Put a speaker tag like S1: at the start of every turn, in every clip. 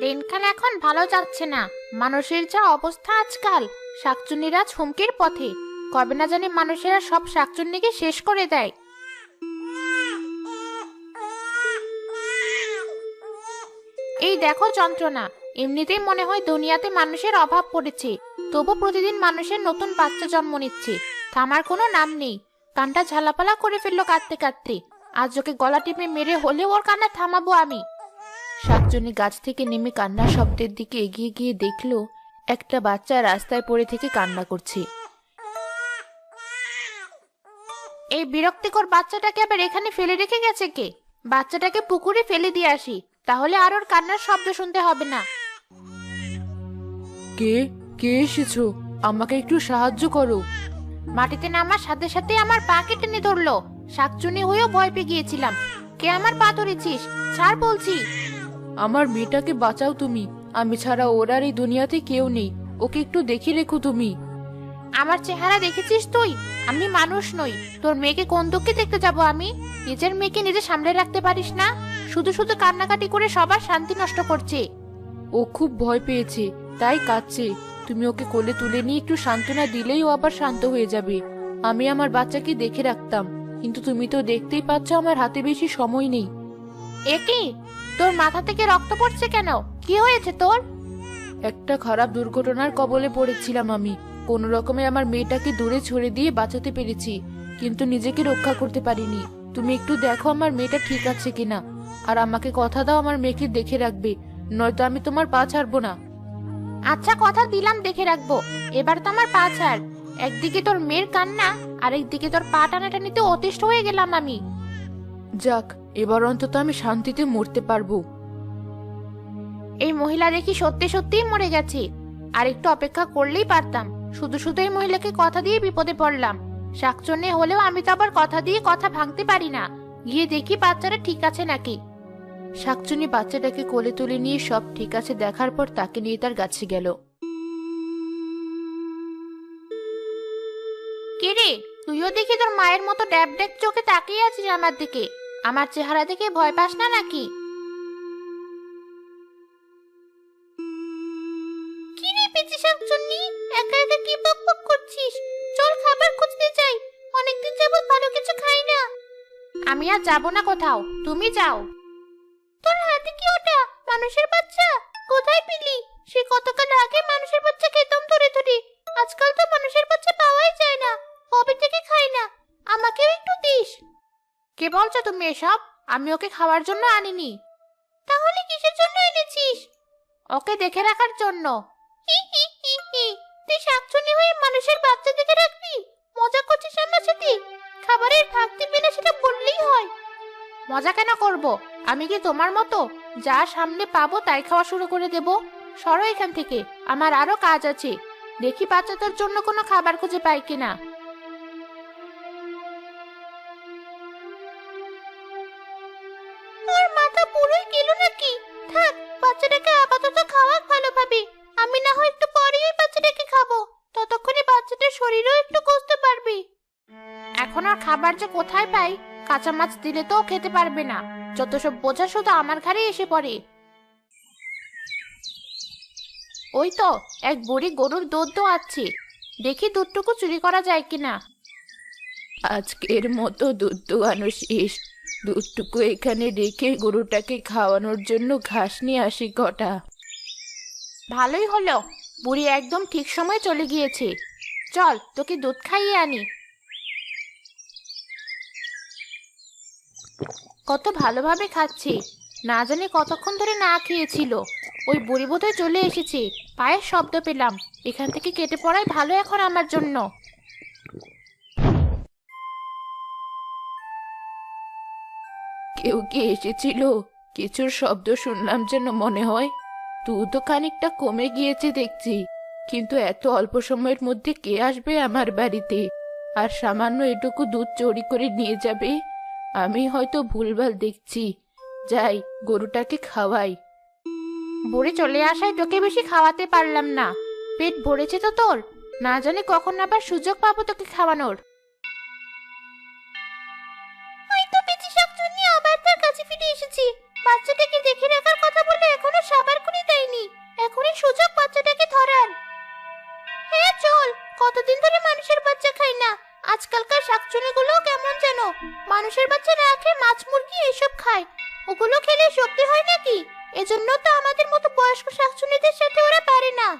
S1: দিনকাল এখন ভালো যাচ্ছে না। মানুষের যা অবস্থা আজকাল, শাকচুন্নিরা হুমকির পথে। কবে না জানি মানুষেরা সব শাকচুন্নিকে শেষ করে দেয়। এই দেখো যন্ত্রণা, এমনিতেই মনে হয় দুনিয়াতে মানুষের অভাব পড়েছে। তবু প্রতিদিন মানুষের নতুন বাচ্চা জন্ম নিচ্ছে। থামার কোনো নাম নেই। কানটা ঝালাপালা করে ফেলল কাঁদতে কাঁদতে। আজ ওকে গলা টিপে মেরে হলেও ওর কান্না থামাবো আমি। শাকচুনি গাছ থেকে নেমে কান্নার শব্দের দিকে এগিয়ে গিয়ে দেখল একটা বাচ্চা রাস্তায় পড়ে থেকে কান্না করছে। এই বিরক্তিকর বাচ্চাটাকে আবার এখানে ফেলে রেখে গেছে কে? বাচ্চাটাকে পুকুরে ফেলে দিয়ে আসি তাহলে আর ওর কান্নার শব্দ শুনতে হবে না।
S2: কে? কে এসেছ? আমাকে একটু সাহায্য করো।
S1: মাটিতে নামার সাথে সাথে আমার পা কেটে টেনে ধরলো। শাকচুনি হয়েও ভয় পেয়ে গিয়েছিলাম। কে আমার পা ধরেছিস? ছাড় বলছি।
S2: আমার মেয়েটাকে বাঁচাও তুমি। আমি ছাড়া ওর আর এই দুনিয়াতে কেউ নেই। ওকে একটু দেখে রেখো তুমি।
S1: আমার চেহারা দেখেছিস তুই? আমি মানুষ নই। তোর মেয়েকে কোন দুঃখে দেখতে যাব আমি? নিজের মেয়েকে নিজে সামলে রাখতে পারিস না? শুধু শুধু কান্নাকাটি করে সবার শান্তি নষ্ট করছে।
S2: ও খুব ভয় পেয়েছে তাই কাঁদছে। তুমি ওকে কোলে তুলে নিয়ে একটু সান্ত্বনা দিলেই ও আবার শান্ত হয়ে যাবে। আমি আমার বাচ্চাকে দেখে রাখতাম। কিন্তু তুমি তো দেখতেই পাচ্ছ আমার হাতে বেশি সময় নেই।
S1: এ কি? তোর মাথা থেকে রক্ত পড়ছে কেন? কি হয়েছে তোর?
S2: একটা খারাপ দুর্ঘটনার কবলে পড়েছিলাম আমি। কোনো রকমে আমার মেয়েটাকে দূরে ছড়ে দিয়ে বাঁচাতে পেরেছি কিন্তু নিজেকে রক্ষা করতে পারিনি। তুমি একটু দেখো আমার মেয়েটা ঠিক আছে কিনা আর আমাকে কথা দাও আমার মেয়েকে দেখে রাখবে নয়তো আমি তোমার পা ছাড়বো না।
S1: আচ্ছা কথা দিলাম দেখে রাখব। এবার তো আমার পা ছাড়। একদিকে তোর মেয়ের কান্না আর একদিকে তোর পা টানাটানিতে অতিষ্ঠ হয়ে গেলাম আমি।
S2: যাক এবার অন্তত আমি শান্তিতে মরতে পারব।
S1: এই মহিলা দেখি সত্যি সত্যিই মরে গেছে। আর একটু অপেক্ষা করলেই পারতাম। শুধু শুধু এই মহিলাকে কথা দিয়ে বিপদে পড়লাম। শাকচন্যে হলেও আমি তো আবার কথা দিয়ে কথা ভাঙতে পারি না। গিয়ে দেখি বাচ্চারা ঠিক আছে নাকি।
S2: শাকচুনি বাচ্চাটাকে কোলে তুলে নিয়ে সব ঠিক আছে দেখার পর তাকে নিয়ে তার কাছে গেল।
S1: কে রে তুইও দেখি তোর মায়ের মতো ড্যাব ড্যাব চোখে তাকিয়ে আছিস আমার দিকে। আমার চেহারা দেখে ভয় পাস না নাকি? কি রে পেঁচি শাকচুন্নি? একা একা কি বক বক করছিস? চল খাবার খুঁজতে যাই। অনেকদিন যাবত ভালো কিছু খাই না। আমি আর যাব না কোথাও। তুমি যাও। তোর হাতে কি ওটা? মানুষের বাচ্চা? কোথায় পেলি? সে কতকাল আগে মানুষের বাচ্চা খেতাম ধরে ধরে। আজকাল তো মানুষের বাচ্চা পাওয়াই যায় না। কবে থেকে খাই না? আমাকেও একটু দিস। কে বলছো তুমি এসব? আমি ওকে খাওয়ার জন্য আনিনি। তাহলে কিসের জন্য এনেছিস? ওকে দেখে রাখার জন্য। তুই শাকচুনি হয়ে মানুষের বাচ্চা দেখে রাখবি? মজা করছিস আমার সাথে খাবারের ভাগ না সেটা বললেই হয়। মজা কেন করব? আমি কি তোমার মতো? যা সামনে পাবো তাই খাওয়া শুরু করে দেব। সরো এখান থেকে। আমার আরও কাজ আছে। দেখি বাচ্চাদের জন্য কোনো খাবার খুঁজে পাই কিনা। খাবার যে কোথায় পাই কাঁচা মাছ দিলে তো খেতে পারবে না। যত সব বোঝা শুধু আমার ঘাড়ে এসে পড়ে। ওই তো এক বুড়ি গরুর দুধ দোয়াচ্ছে। দেখি দুধটুকু চুরি করা যায় কিনা।
S2: আজকের মতো দুধ দোয়ানো শেষ। দুধটুকু এখানে রেখে গরুটাকে খাওয়ানোর জন্য ঘাস নিয়ে আসি কটা।
S1: ভালোই হলো বুড়ি একদম ঠিক সময় চলে গিয়েছে। চল তোকে দুধ খাইয়ে আনি। কত ভালোভাবে খাচ্ছে। না জানি কতক্ষণ ধরে না খেয়েছিল। ওই বুড়ি বোধহয় চলে এসেছে। পায়ের শব্দ পেলাম। এখান থেকে কেটে পড়াই ভালো এখন আমার জন্য।
S2: কেউ কি এসেছিল? কিছুর শব্দ শুনলাম যেন মনে হয়। তো খানিকটা কমে গিয়েছে দেখছি। কিন্তু এত অল্প সময়ের মধ্যে কে আসবে আমার বাড়িতে? আর সামান্য এটুকু দুধ চুরি করে নিয়ে যাবে? আমি হয়তো ভুলভাল দেখছি। যাই গরুটাকে খাওয়াই।
S1: ভোরে চলে আসায় তোকে বেশি খাওয়াতে পারলাম না। পেট ভরেছে তো তোর? না জানি কখন আবার সুযোগ পাবো তোকে খাওয়ানোর। আবার তার কাছে ফিরে এসেছি। বাচ্চাটাকে দেখে রাখার কথা বলে এখনও সবার করে দেয়নি? এখনই সুযোগ বাচ্চাটাকে ধরার। হ্যাঁ চল কতদিন ধরে মানুষের বাচ্চা খাই না। খেয়ে মাছ, মুরগি এসব খায়। ওগুলো খেলে শক্তি হয় নাকি? এজন্য তো আমাদের মতো বয়স্ক শাকচুনিদের সাথে ওরা পারে না।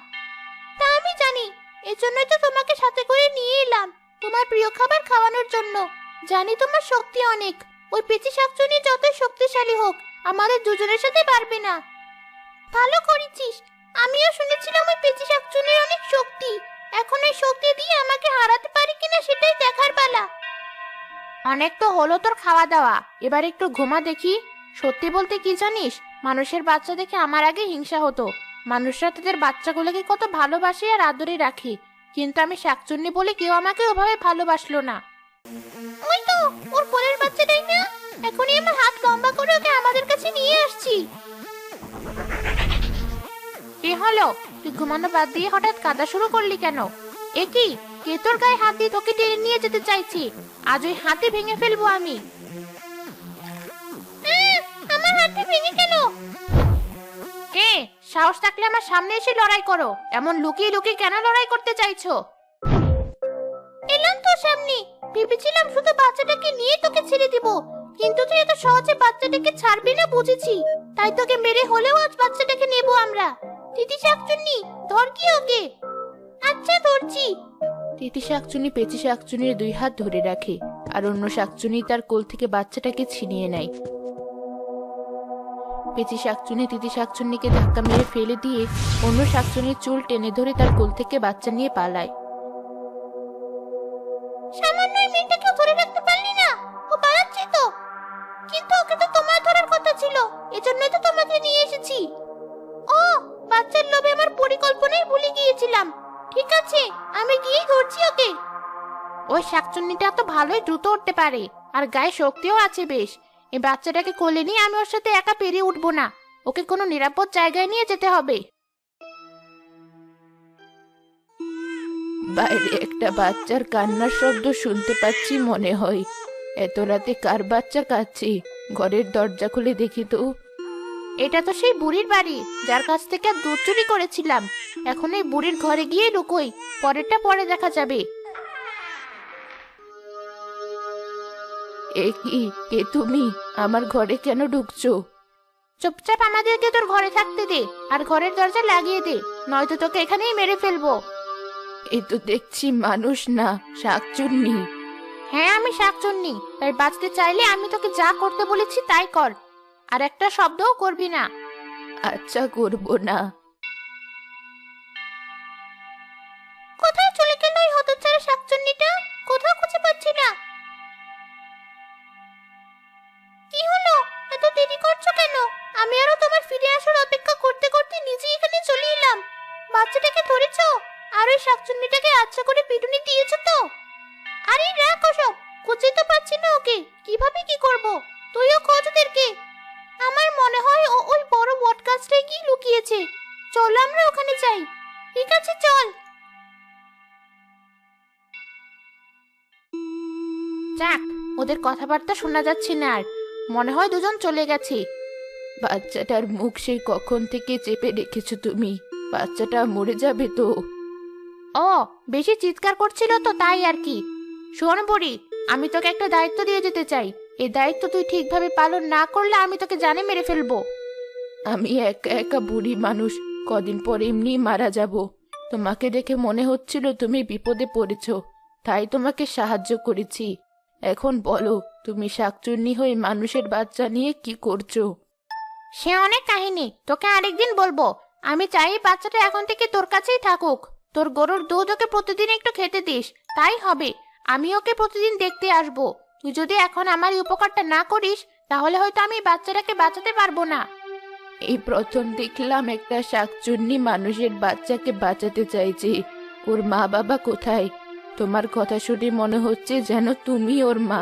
S1: তা আমি জানি। এজন্যই তো তোমাকে সাথে করে নিয়ে এলাম তোমার প্রিয় খাবার খাওয়ানোর জন্য। জানি তোমার শক্তি অনেক। ওই পেঁচি শাকচুনি যতই শক্তিশালী হোক, আমাদের দুজনের সাথে পারবে না। ভালো করেছিস। অনেক তো হলো তোর খাওয়া দাওয়া এবার একটু ঘুমা দেখি। সত্যি বলতে কি জানিস? মানুষের বাচ্চা দেখে আমার আগে হিংসা হতো। মানুষরা তাদের বাচ্চাগুলোকে কত ভালোবাসে আর আদরে রাখে। কিন্তু আমি শাকচুন্নি বলে কেউ আমাকে ওভাবে ভালোবাসলো না। ওই তো ওর কোলের বাচ্চাটাই না? এখনই আমার হাত লম্বা করে ওকে আমাদের কাছে নিয়ে আসছি। কি হলো? তুই ঘুমানো বাদ দিয়ে হঠাৎ কাঁদা শুরু করলি কেন? এ কি গায়ে হাত দিয়ে তোকে টেনে নিয়ে যেতে চাইছি? আজ ওই হাতে ভেঙে ফেলব আমি। আমার হাতে ভেঙে কেন? কে? সাহস থাকলে আমার সামনে এসে লড়াই করো। এমন লুকিয়ে লুকিয়ে কেন লড়াই করতে চাইছো? এলাম তো সামনে। ভেবেছিলাম শুধু বাচ্চাটাকে নিয়ে তোকে ছেড়ে দিব। কিন্তু তুই এত সহজে বাচ্চাটাকে ছাড়বি না বুঝেছি। তাই তোকে মেরে হলেও আজ বাচ্চাটাকে নেব আমরা। দিদি শাকচুন্নি, ধর কি ওকে আচ্ছা ধরছি।
S2: তিতি শাকচুনি পেঁচি শাকচুনির দুই হাত ধরে রাখে, আর অন্য শাকচুনি তার কোল থেকে বাচ্চাটাকে ছিনিয়ে নেয়। পেঁচি শাকচুনি তিতি শাকচুন্নিকে ধাক্কা মেরে ফেলে দিয়ে অন্য শাকচুনির চুল টেনে ধরে তার কোল থেকে বাচ্চা নিয়ে পালায়।
S1: শাকচুন্নিটা তো ভালোই দ্রুত উঠতে পারে। আর গায়ে শক্তিও আছে বেশ। এই বাচ্চাটাকে কোলে নিয়ে আমি ওর সাথে একা পেরিয়ে উঠবো না। ওকে কোনো নিরাপদ জায়গায় নিয়ে যেতে হবে।
S2: বাইরে একটা বাচ্চার কান্নার শব্দ শুনতে পাচ্ছি মনে হয়। এত রাতে কার বাচ্চা কাচ্ছে ঘরের দরজা খুলে দেখি তো।
S1: এটা তো সেই বুড়ির বাড়ি যার কাছ থেকে আর দুধ চুরি করেছিলাম। এখন এই বুড়ির ঘরে গিয়ে লুকোই। পরেরটা পরে দেখা যাবে।
S2: এ কি? কে তুমি? আমার ঘরে কেন ঢুকছো?
S1: চুপচাপ আমাদেরকে তোর ঘরে থাকতে দে আর ঘরের দরজা লাগিয়ে দে নয়তো তোকে এখানেই মেরে ফেলব।
S2: এ তো দেখছি মানুষ না শাকচুন্নি।
S1: হ্যাঁ আমি শাকচুন্নি তাই বাঁচতে চাইলে আমি তোকে যা করতে বলেছি তাই কর আর একটা শব্দও করবি না।
S2: আচ্ছা করব না।
S1: ধরেছো আর ওই শাকচুন্নিটাকে আচ্ছা করে পিটুনি দিয়েছ তো। আরে রাখ ওসব খুঁজে তো পাচ্ছি না ওকে। কীভাবে কি করব? তুইও খোঁজ ওদেরকে। আমার মনে হয় ও ওই বড় বট কি লুকিয়েছে। চল আমরা ওখানে যাই। ঠিক আছে, চল। যাক, ওদের কথাবার্তা শোনা যাচ্ছে না আর। মনে হয় দুজন চলে গেছে।
S2: বাচ্চাটার মুখ সেই কখন থেকে চেপে রেখেছো তুমি। বাচ্চাটা মরে যাবে তো।
S1: ও, বেশি চিৎকার করছিল তো তাই আর কি। শোন বুড়ি, আমি তোকে একটা দায়িত্ব দিয়ে যেতে চাই। এই দায়িত্ব তুই ঠিকভাবে পালন না করলে আমি তোকে জানে মেরে ফেলব।
S2: আমি একা একা বুড়ি মানুষ, কদিন পর এমনি মারা যাব। তোমাকে দেখে মনে হচ্ছিল তুমি বিপদে পড়েছো, তাই তোমাকে সাহায্য করেছি। এখন বলো, তুমি শাকচুন্নি হয়ে মানুষের বাচ্চা নিয়ে কি করছ?
S1: সে অনেক কাহিনী, তোকে আরেকদিন বলব। আমি চাই বাচ্চাটা এখন থেকে তোর কাছেই থাকুক। তোর গরুর দুধ ওকে প্রতিদিন একটু খেতে দিস। তাই হবে। আমি ওকে প্রতিদিন দেখতে আসব। তুই যদি এখন আমার এই উপকারটা না করিস তাহলে হয়তো আমি বাচ্চাটাকে বাঁচাতে পারব না।
S2: এই প্রথম দেখলাম একটা শাকচুন্নি মানুষের বাচ্চাকে বাঁচাতে চাইছে। ওর মা বাবা কোথায়? তোমার কথা শুনে মনে হচ্ছে যেন তুমি ওর মা।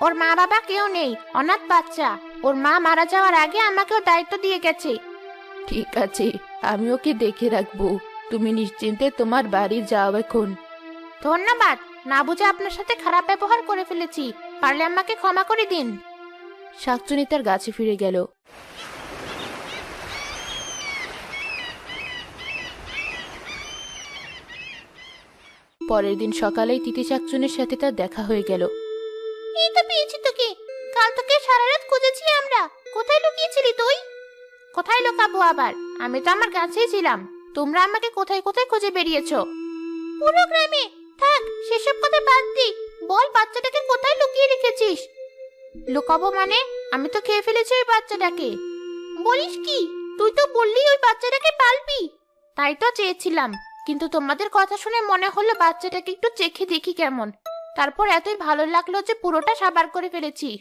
S1: ওর মা বাবা কেউ নেই অনাথ বাচ্চা। ওর মা মারা যাওয়ার আগে আমাকেও দায়িত্ব দিয়ে গেছে।
S2: ঠিক আছে আমি ওকে দেখে রাখব। তুমি নিশ্চিন্তে তোমার বাড়ি যাও এখন।
S1: ধন্যবাদ। না বুঝে আপনার সাথে খারাপ ব্যবহার করে ফেলেছি। পারলে আমাকে ক্ষমা করে দিন।
S2: শাকচুনি তার গাছে ফিরে গেল। পরের দিন সকালেই তিতি শাকচুনির সাথে তার দেখা হয়ে গেল।
S1: এই তো পেয়েছি তোকে। কাল তোকে সারা রাত খুঁজেছি আমরা। কোথায় লুকিয়েছিলি তুই? কোথায় লুকাবো আবার? আমি তো আমার কাছেই ছিলাম। তোমরা আমাকে কোথায় কোথায় খুঁজে বেরিয়েছো? পুরো গ্রামে। থাক, সেসব কথা বাদ দি। বল, বাচ্চাটাকে কোথায় লুকিয়ে রেখেছিস? লুকাবো মানে? আমি তো খেয়ে ফেলেছি ওই বাচ্চাটাকে। বলিস কি? তুই তো বললি ওই বাচ্চাটাকে পালবি। তাই তো চেয়েছিলাম। কিন্তু তোমাদের কথা শুনে মনে হলো বাচ্চাটাকে একটু চেখে দেখি কেমন। তারপর এতই ভালো লাগল যে পুরোটা সাবার করে ফেলেছি।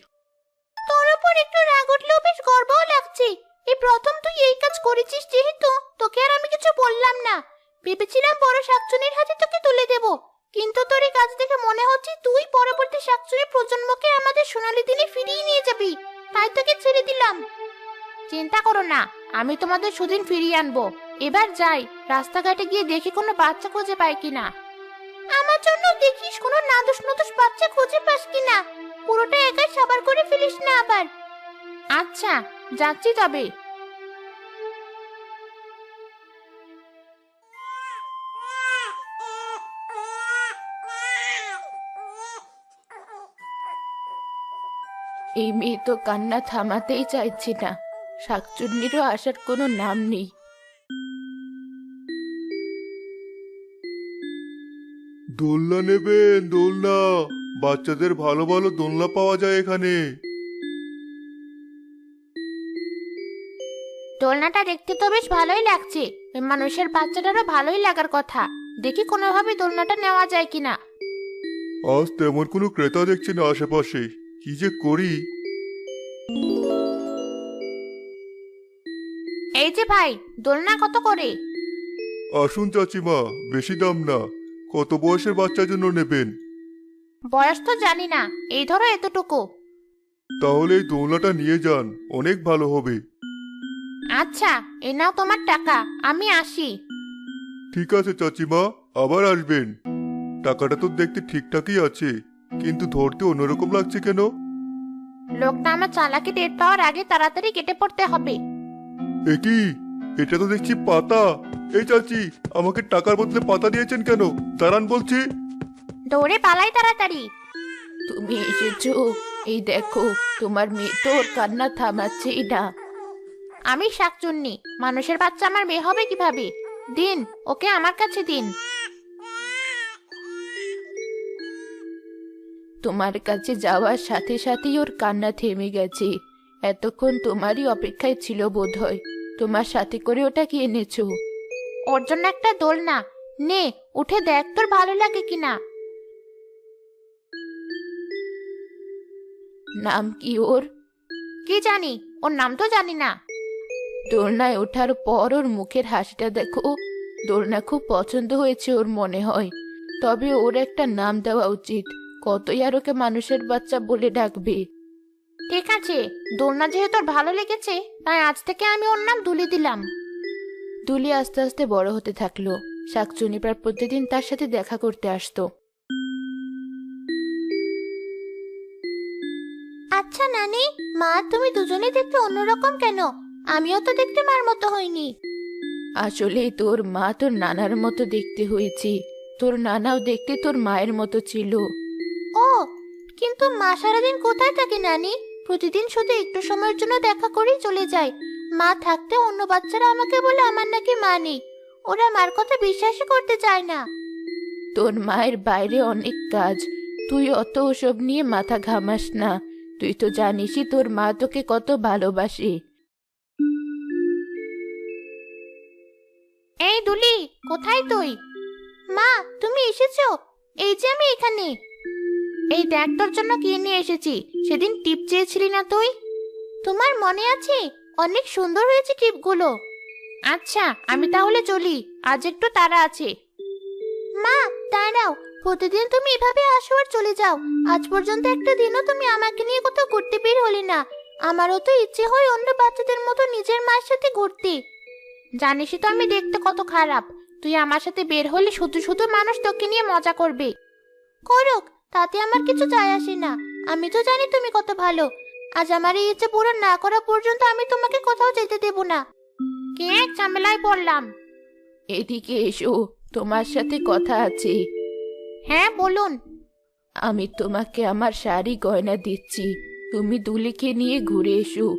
S1: তোর উপর একটু রাগ উঠলেও বেশ গর্বও লাগছে। এই প্রথম তুই এই কাজ করেছিস যেহেতু, তোকে আর আমি কিছু বললাম না। ভেবেছিলাম বড় শাকচুনির হাতে তোকে তুলে দেব, কিন্তু তোর এই কাজ দেখে মনে হচ্ছে তুই পরবর্তী শাকচুনি প্রজন্মকে আমাদের সোনালী দিনে ফিরিয়ে নিয়ে যাবি। তাই তোকে ছেড়ে দিলাম। চিন্তা করো না, আমি তোমাদের সুদিন ফিরিয়ে আনব। এবার যাই, রাস্তাঘাটে গিয়ে দেখি কোনো বাচ্চা খুঁজে পাই কিনা। আমার জন্য দেখিস কোনো নাদুস নদুস বাচ্চা খুঁজে পাস কিনা। পুরোটা একাই সাবার করে ফেলিস না আবার। আচ্ছা যাচ্ছি তবে।
S2: এই মেয়ে তো কান্না থামাতেই চাইছে না। শাকচুন্নিরও আসার কোনো নাম নেই।
S3: দোলনা নেবেন, দোলনা। বাচ্চাদের ভালো ভালো দোলনা পাওয়া যায় এখানে।
S1: দোলনাটা দেখতে তো বেশ ভালোই লাগছে। ওই মানুষের বাচ্চাটারও ভালোই লাগার কথা। দেখি কোনোভাবে দোলনাটা নেওয়া যায় কিনা।
S3: আজ তেমন কোনো ক্রেতা দেখছি না আশেপাশে। কি যে করি?
S1: এই যে ভাই দোলনা কত করে?
S3: আসুন চাচিমা বেশি দাম না। কত বয়সের বাচ্চার জন্য নেবেন?
S1: বয়স তো জানি না এই ধরো এতটুকু।
S3: তাহলে এই দোলনাটা নিয়ে যান অনেক ভালো হবে।
S1: আচ্ছা এ নাও তোমার টাকা আমি আসি।
S3: ঠিক আছে চাচিমা আবার আসবেন। টাকাটা তো দেখতে ঠিকঠাকই আছে কিন্তু ধরতে অন্যরকম লাগছে কেন?
S1: লোকটা আমার চালাকি টের পাওয়ার আগে তাড়াতাড়ি কেটে পড়তে হবে।
S3: এ কি? এটা তো দেখছি পাতা। এই চাচি আমাকে টাকার বদলে পাতা দিয়েছেন কেন? দাঁড়ান বলছি।
S1: দৌড়ে পালাই তাড়াতাড়ি।
S2: তুমি এসেছ। এই দেখো তোমার মেয়ে তোর কান্না থামাচ্ছেই না।
S1: আমি শাকচুন্নি। মানুষের বাচ্চা আমার মেয়ে হবে কীভাবে? দিন ওকে আমার কাছে দিন।
S2: তোমার কাছে যাওয়ার সাথে সাথেই ওর কান্না থেমে গেছে। এতক্ষণ তোমারই অপেক্ষায় ছিল বোধ হয় তোমার সাথে করে ওটা কি এনেছো?
S1: ওর জন্য একটা দোলনা। নে উঠে দেখ তোর ভালো লাগে কিনা।
S2: নাম কি ওর?
S1: কি জানি? ওর নাম তো জানি না।
S2: দোলনায় ওঠার পর ওর মুখের হাসিটা দেখো দোলনা খুব পছন্দ হয়েছে ওর মনে হয়। তবে ওর একটা নাম দেওয়া উচিত কতই আর ওকে মানুষের বাচ্চা বলে ডাকবে।
S1: ঠিক আছে দোলনা যেহেতু ভালো লেগেছে তাই আজ থেকে আমি ওর নাম দুলি দিলাম।
S2: দুলি আস্তে আস্তে বড় হতে থাকল। শাকচুনি প্রায় প্রতিদিন তার সাথে দেখা করতে আসতো।
S1: আচ্ছা নানি মা তুমি দুজনে দেখতে অন্যরকম কেন? আমিও তো দেখতে মার মতো হইনি।
S2: আসলে তোর মা তোর নানার মতো দেখতে হয়েছে। তোর নানাও দেখতে তোর মায়ের মতো ছিল।
S1: ও কিন্তু মা সারাদিন কোথায় থাকে নানি? প্রতিদিন শুধু একটু সময়ের জন্য দেখা করেই চলে যায়। মা থাকতে অন্য বাচ্চারা আমাকে বলে আমার নাকি মা নেই। ওরা মার কথা বিশ্বাসই করতে চায় না।
S2: তোর মায়ের বাইরে অনেক কাজ। তুই অত ওসব নিয়ে মাথা ঘামাস না। তুই তো জানিসই তোর মা তোকে কত ভালোবাসে।
S1: দুলি, কোথায় তুই? মা, তুমি এসেছ? এই যে আমি এখানে। এই দেখ তোর জন্য কি নিয়ে এসেছি, সেদিন টিপ চেয়েছিলি না তুই? তোমার মনে আছে? অনেক সুন্দর হয়েছে টিপগুলো। আচ্ছা আমি তাহলে চলি, আজ একটু তাড়া আছে। মা, দাঁড়াও, প্রতিদিন তুমি এভাবে আসো আর চলে যাও। আজ পর্যন্ত একটা দিনও তুমি আমাকে নিয়ে কোথাও ঘুরতে বের হলে না। আমারও তো ইচ্ছে হয় অন্য বাচ্চাদের মতো নিজের মায়ের সাথে ঘুরতে। জানিসই তো আমি দেখতে কত খারাপ। তুই আমার সাথে বের হলে শুধু শুধু মানুষ তোকে নিয়ে মজা করবে। করুক তাতে আমার কিছু যায় আসে না। আমি তো জানি তুমি কত ভালো। আজ আমার এই ইচ্ছে পূরণ না করা পর্যন্ত আমি তোমাকে কোথাও যেতে দেব না। কে এক ঝামেলায় পড়লাম।
S2: এদিকে এসো তোমার সাথে কথা আছে।
S1: হ্যাঁ বলুন।
S2: আমি তোমাকে আমার শাড়ি গয়না দিচ্ছি। তুমি দুলিকে নিয়ে ঘুরে এসো।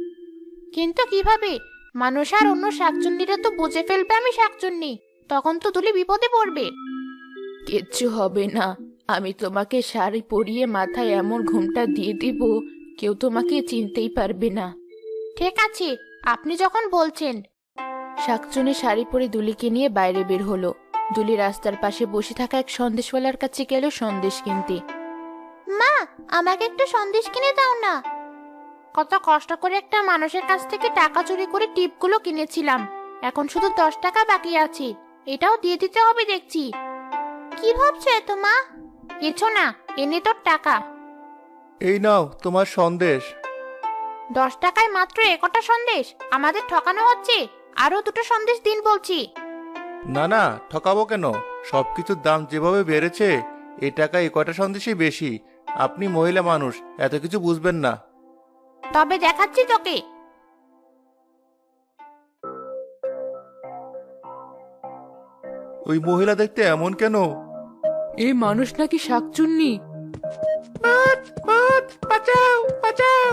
S1: কিন্তু কীভাবে? মানুষ আর অন্য শাকচুন্নিরা তো বুঝে ফেলবে আমি শাকচুন্নি। তখন তো তুলি বিপদে পড়বে।
S2: কিচ্ছু হবে না। আমি তোমাকে শাড়ি পরিয়ে মাথায় এমন ঘুমটা দিয়ে দিব কেউ তোমাকে চিনতেই পারবে না।
S1: ঠিক আছে আপনি যখন বলছেন।
S2: শাকচুনি শাড়ি পরে দুলিকে নিয়ে বাইরে বের হলো। দুলি রাস্তার পাশে বসে থাকা এক সন্দেশওয়ালার কাছে গেল সন্দেশ কিনতে।
S1: মা আমাকে একটু সন্দেশ কিনে দাও না। কত কষ্ট করে একটা মানুষের কাছ থেকে টাকা চুরি করে টিপগুলো কিনেছিলাম। এখন শুধু দশ টাকা বাকি আছে। এটাও দিয়ে দিতে হবে দেখছি। কি ভাবছ এত মা? কিছু না এনে তোর টাকা।
S4: এই নাও তোমার সন্দেশ।
S1: দশ টাকায় মাত্র একটা সন্দেশ? আমাদের ঠকানো হচ্ছে। আরও দুটো সন্দেশ দিন বলছি।
S4: না না ঠকাবো কেন? সবকিছুর দাম যেভাবে বেড়েছে এই টাকা এই কয়টা সন্দেশই বেশি। আপনি মহিলা মানুষ এত কিছু বুঝবেন না।
S1: তবে দেখাচ্ছি তোকে।
S4: ওই মহিলা দেখতে এমন কেন?
S2: এই মানুষ নাকি শাকচুন্নি?
S4: বাঁচাও বাঁচাও।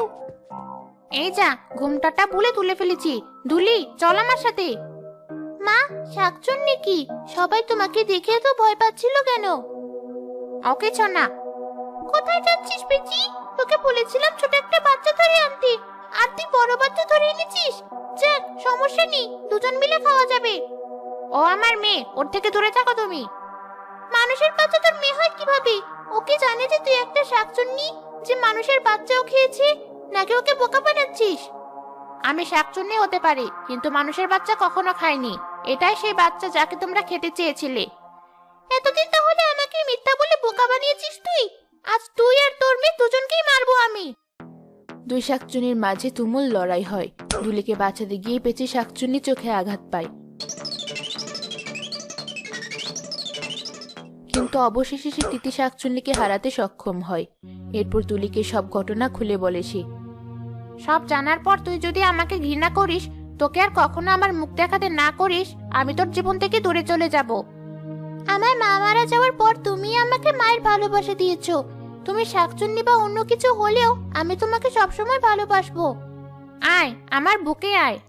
S1: এই যা ঘুমটাটা ভুলে তুলে ফেলেছি। দুলি চল আমার সাথে। মা শাকচুন্নি কি? সবাই তোমাকে দেখে তো ভয় পাচ্ছিল কেন? ওকে না কোথায় যাচ্ছিস পেচি? তোকে বলেছিলাম ছোট একটা বাচ্চা ধরে আনতে। আর তুই বড় বাচ্চা ধরে এনেছিস? যাক, সমস্যা নেই, দুজন মিলে খাওয়া যাবে। ও আমার মেয়ে, ওর থেকে দূরে থাকো তুমি। মানুষের বাচ্চা তোর মেয়ে হয় কীভাবে? ওকে জানে যে তুই একটা শাকচুন্নি, যে মানুষের বাচ্চাও খেয়েছে, নাকি ওকে বোকা বানাচ্ছিস? আমি শাকচুন্নি হতে পারি, কিন্তু মানুষের বাচ্চা কখনো খাইনি। এটাই সেই বাচ্চা যাকে তোমরা খেতে চেয়েছিলে। এতদিন তাহলে আমাকে মিথ্যা বলে বোকা বানিয়েছিস তুই? আজ তুই আর তোর মেয়ে দুজনকেই মারবো আমি।
S2: দুই শাকচুনির মাঝে তুমুল লড়াই হয়। দুলিকে বাঁচাতে গিয়ে পেঁচে শাকচুন্নি চোখে আঘাত পায়। কিন্তু অবশেষে সে তিতি শাকচুন্নিকে হারাতে সক্ষম হয়। এরপর তুলিকে সব ঘটনা খুলে বলে সে,
S1: সব জানার পর তুই যদি আমাকে ঘৃণা করিস, তোকে আর কখনো আমার মুখ দেখাতে না করিস, আমি তোর জীবন থেকে দূরে চলে যাব। আমার মা মারা যাওয়ার পর তুমি আমাকে মায়ের ভালোবাসা দিয়েছ। তুমি শাকচুন্নি বা অন্য কিছু হলেও আমি তোমাকে সবসময় ভালোবাসবো। আয়, আমার বুকে আয়।